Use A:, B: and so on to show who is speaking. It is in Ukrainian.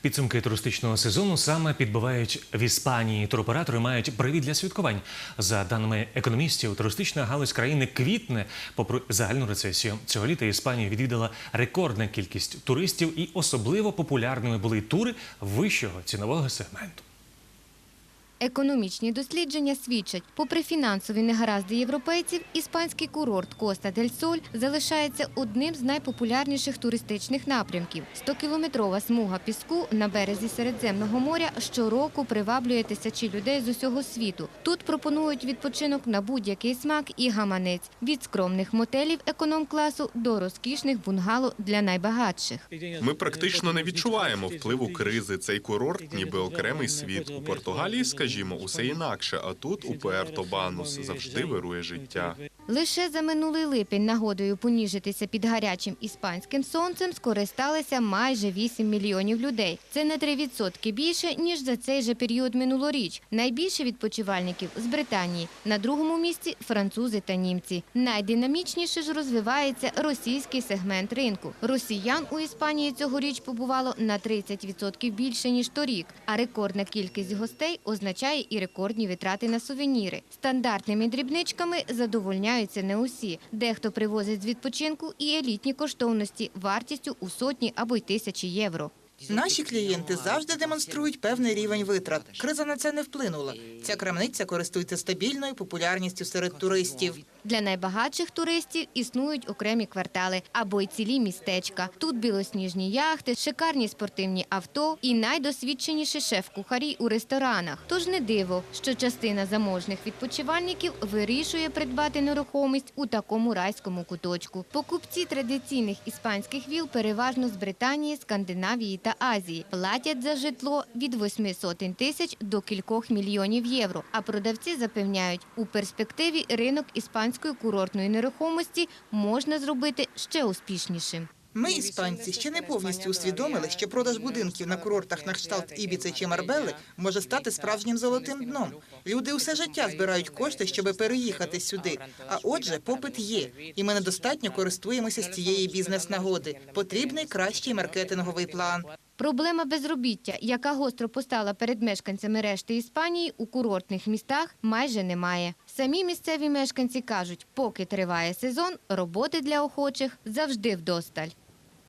A: Підсумки туристичного сезону саме підбивають в Іспанії. Туроператори мають привід для святкувань. За даними економістів, туристична галузь країни квітне попри загальну рецесію. Цього літа Іспанію відвідала рекордна кількість туристів, і особливо популярними були тури вищого цінового сегменту.
B: Економічні дослідження свідчать, попри фінансові негаразди європейців, іспанський курорт Коста дель Соль залишається одним з найпопулярніших туристичних напрямків. 100-кілометрова смуга піску на березі Середземного моря щороку приваблює тисячі людей з усього світу. Тут пропонують відпочинок на будь-який смак і гаманець від скромних мотелів економ-класу до розкішних бунгало для найбагатших.
C: Ми практично не відчуваємо впливу кризи. Цей курорт, ніби окремий світ. У Португалії, скажімо, усе інакше. А тут у Пуерто Банус завжди вирує життя.
B: Лише за минулий липень нагодою поніжитися під гарячим іспанським сонцем скористалися майже 8 мільйонів людей. Це на 3% більше, ніж за цей же період минулоріч. Найбільше відпочивальників з Британії. На другому місці французи та німці. Найдинамічніше ж розвивається російський сегмент ринку. Росіян у Іспанії цьогоріч побувало на 30% більше, ніж торік. А рекордна кількість гостей означає і рекордні витрати на сувеніри. Стандартними дрібничками задовольняються не усі. Дехто привозить з відпочинку і елітні коштовності вартістю у сотні або й тисячі євро.
D: Наші клієнти завжди демонструють певний рівень витрат. Криза на це не вплинула. Ця крамниця користується стабільною популярністю серед туристів.
B: Для найбагатших туристів існують окремі квартали або й цілі містечка. Тут білосніжні яхти, шикарні спортивні авто і найдосвідченіші шеф-кухарі у ресторанах. Тож не диво, що частина заможних відпочивальників вирішує придбати нерухомість у такому райському куточку. Покупці традиційних іспанських віл переважно з Британії, Скандинавії та Азії платять за житло від восьми сотень тисяч до кількох мільйонів євро. А продавці запевняють, у перспективі ринок іспанської курортної нерухомості можна зробити ще успішнішим.
D: Ми, іспанці, ще не повністю усвідомили, що продаж будинків на курортах на кшталт Ібіци чи Марбели може стати справжнім золотим дном. Люди усе життя збирають кошти, щоб переїхати сюди. А отже, попит є, і ми недостатньо користуємося з цієї бізнес-нагоди. Потрібний кращий маркетинговий план.
B: Проблема безробіття, яка гостро постала перед мешканцями решти Іспанії, у курортних містах майже немає. Самі місцеві мешканці кажуть, поки триває сезон, роботи для охочих завжди вдосталь.